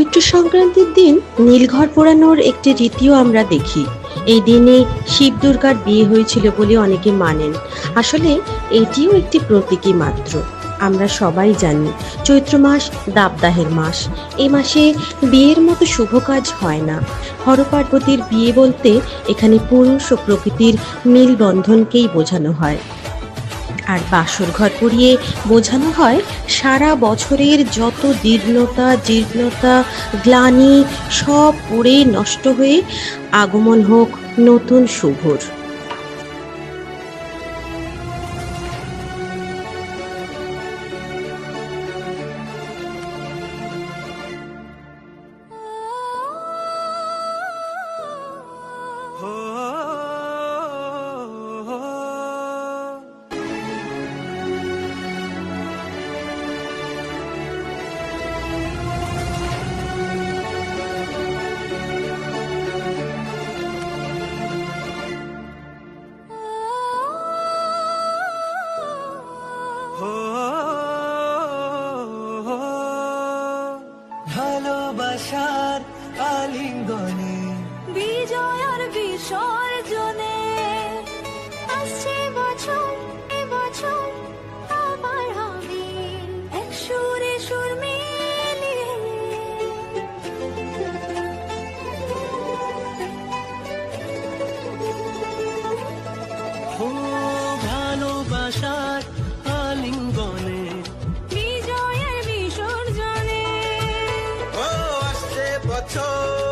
চৈত্র সংক্রান্তির দিন নীলঘর পোড়ানোর একটি রীতিও আমরা দেখি। এই দিনে শিব দুর্গার বিয়ে হয়েছিল বলে অনেকে মানেন। আসলে এটিও একটি প্রতীকী মাত্র। আমরা সবাই জানি, চৈত্র মাস দাবদাহের মাস। এই মাসে বিয়ের মতো শুভ কাজ হয় না। হরপার্বতীর বিয়ে বলতে এখানে পুরুষ ও প্রকৃতির মিলবন্ধনকেই বোঝানো হয়। আর বাসর ঘর পুড়িয়ে বোঝানো হয়, সারা বছরের যত দীর্ণতা জীর্ণতা, গ্লানি সব পুড়ে নষ্ট হয়ে আগমন হোক নতুন শুভর। আশার আলিঙ্গনে। বিজয়ার বিসর্জনে। আসছে বছর এ বছর আবার হবে। এক সুরে সুর মিলিয়ে। Oh toes.